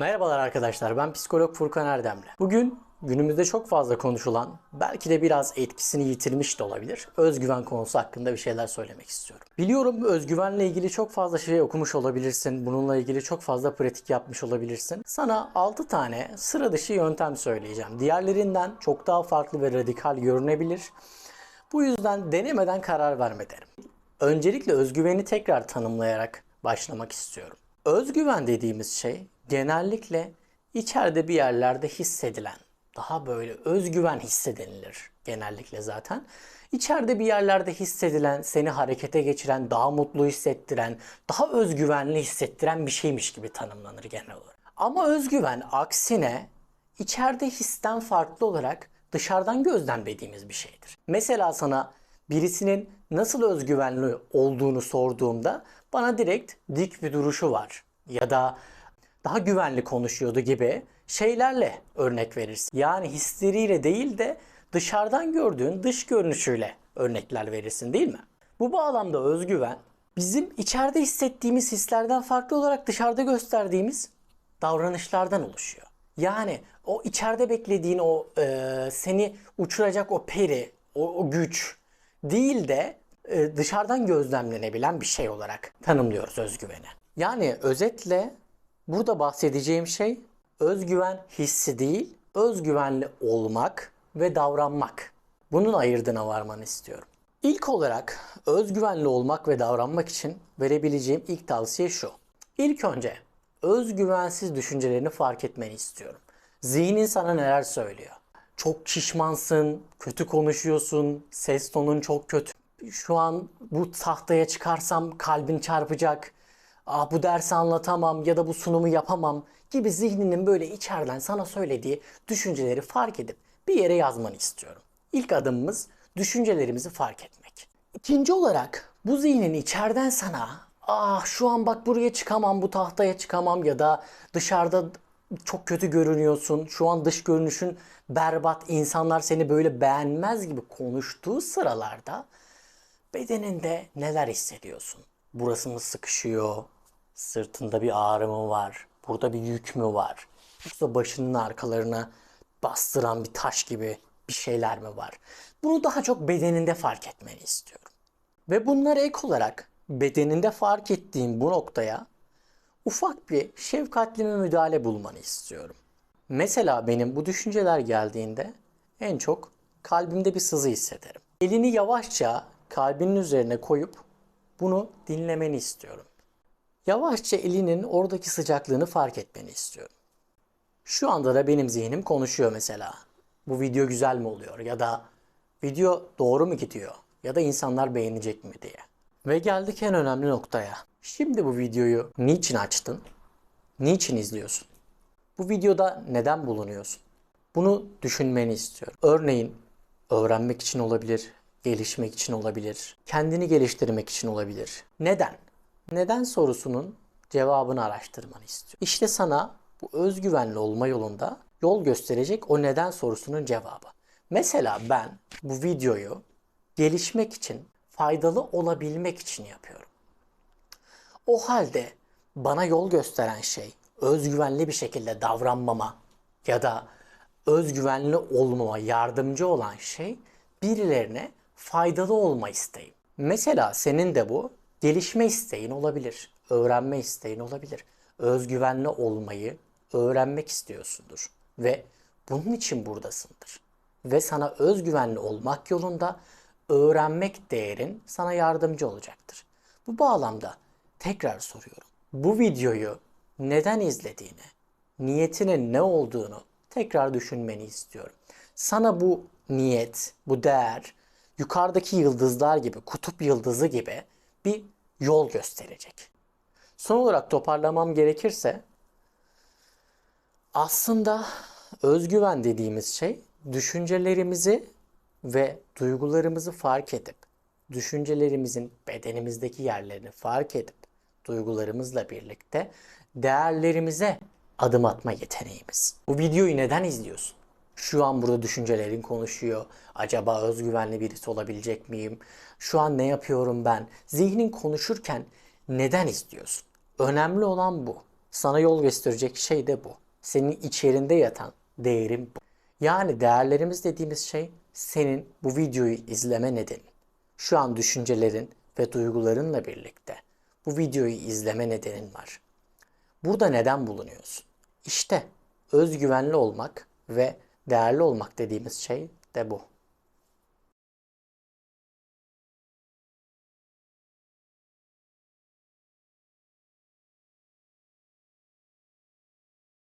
Merhabalar arkadaşlar ben psikolog Furkan Erdemli. Bugün günümüzde çok fazla konuşulan belki de biraz etkisini yitirmiş de olabilir. Özgüven konusu hakkında bir şeyler söylemek istiyorum. Biliyorum özgüvenle ilgili çok fazla şey okumuş olabilirsin. Bununla ilgili çok fazla pratik yapmış olabilirsin. Sana 6 tane sıra dışı yöntem söyleyeceğim. Diğerlerinden çok daha farklı ve radikal görünebilir. Bu yüzden denemeden karar verme derim. Öncelikle özgüveni tekrar tanımlayarak başlamak istiyorum. Özgüven dediğimiz şey genellikle içeride bir yerlerde hissedilen, daha böyle özgüven hissedenilir genellikle zaten. İçeride bir yerlerde hissedilen, seni harekete geçiren, daha mutlu hissettiren, daha özgüvenli hissettiren bir şeymiş gibi tanımlanır genel olarak. Ama özgüven aksine içeride histen farklı olarak dışarıdan gözlemlediğimiz bir şeydir. Mesela sana birisinin nasıl özgüvenli olduğunu sorduğumda bana direkt dik bir duruşu var ya da daha güvenli konuşuyordu gibi şeylerle örnek verirsin. Yani hisleriyle değil de dışarıdan gördüğün dış görünüşüyle örnekler verirsin değil mi? Bu bağlamda özgüven bizim içeride hissettiğimiz hislerden farklı olarak dışarıda gösterdiğimiz davranışlardan oluşuyor. Yani o içeride beklediğin o e, seni uçuracak o peri, o, o güç değil de e, dışarıdan gözlemlenebilen bir şey olarak tanımlıyoruz özgüveni. Yani özetle burada bahsedeceğim şey özgüven hissi değil, özgüvenli olmak ve davranmak. Bunun ayırdığına varmanı istiyorum. İlk olarak özgüvenli olmak ve davranmak için verebileceğim ilk tavsiye şu. İlk önce özgüvensiz düşüncelerini fark etmeni istiyorum. Zihnin sana neler söylüyor? Çok şişmansın, kötü konuşuyorsun, ses tonun çok kötü. Şu an bu tahtaya çıkarsam kalbin çarpacak. Aa, bu dersi anlatamam ya da bu sunumu yapamam gibi zihninin böyle içeriden sana söylediği düşünceleri fark edip bir yere yazmanı istiyorum. İlk adımımız düşüncelerimizi fark etmek. İkinci olarak bu zihnin içeriden sana ah şu an bak buraya çıkamam, bu tahtaya çıkamam ya da dışarıda çok kötü görünüyorsun, şu an dış görünüşün berbat, insanlar seni böyle beğenmez gibi konuştuğu sıralarda bedeninde neler hissediyorsun? Burası mı sıkışıyor? Sırtında bir ağrı mı var? Burada bir yük mü var? Yoksa başının arkalarına bastıran bir taş gibi bir şeyler mi var? Bunu daha çok bedeninde fark etmeni istiyorum. Ve bunlara ek olarak bedeninde fark ettiğim bu noktaya ufak bir şefkatli bir müdahale bulmanı istiyorum. Mesela benim bu düşünceler geldiğinde en çok kalbimde bir sızı hissederim. Elini yavaşça kalbinin üzerine koyup bunu dinlemeni istiyorum. Yavaşça elinin oradaki sıcaklığını fark etmeni istiyorum. Şu anda da benim zihnim konuşuyor mesela. Bu video güzel mi oluyor ya da video doğru mu gidiyor ya da insanlar beğenecek mi diye. Ve geldik en önemli noktaya. Şimdi bu videoyu niçin açtın? Niçin izliyorsun? Bu videoda neden bulunuyorsun? Bunu düşünmeni istiyorum. Örneğin öğrenmek için olabilir, gelişmek için olabilir, kendini geliştirmek için olabilir. Neden? Neden sorusunun cevabını araştırmanı istiyorum. İşte sana bu özgüvenli olma yolunda yol gösterecek o neden sorusunun cevabı. Mesela ben bu videoyu gelişmek için, faydalı olabilmek için yapıyorum. O halde bana yol gösteren şey özgüvenli bir şekilde davranmama ya da özgüvenli olmama yardımcı olan şey birilerine faydalı olma isteğim. Mesela senin de bu gelişme isteğin olabilir, öğrenme isteğin olabilir. Özgüvenli olmayı öğrenmek istiyorsundur ve bunun için buradasındır. Ve sana özgüvenli olmak yolunda öğrenmek değerin sana yardımcı olacaktır. Bu bağlamda tekrar soruyorum. Bu videoyu neden izlediğini, niyetinin ne olduğunu tekrar düşünmeni istiyorum. Sana bu niyet, bu değer yukarıdaki yıldızlar gibi, kutup yıldızı gibi bir yol gösterecek. Son olarak toparlamam gerekirse aslında özgüven dediğimiz şey düşüncelerimizi ve duygularımızı fark edip düşüncelerimizin bedenimizdeki yerlerini fark edip duygularımızla birlikte değerlerimize adım atma yeteneğimiz. Bu videoyu neden izliyorsun? Şu an burada düşüncelerin konuşuyor. Acaba özgüvenli birisi olabilecek miyim? Şu an ne yapıyorum ben? Zihnin konuşurken neden izliyorsun? Önemli olan bu. sana yol gösterecek şey de bu. Senin içerinde yatan değerin bu. Yani değerlerimiz dediğimiz şey senin bu videoyu izleme nedenin. Şu an düşüncelerin ve duygularınla birlikte bu videoyu izleme nedenin var. Burada neden bulunuyorsun? İşte özgüvenli olmak ve değerli olmak dediğimiz şey de bu.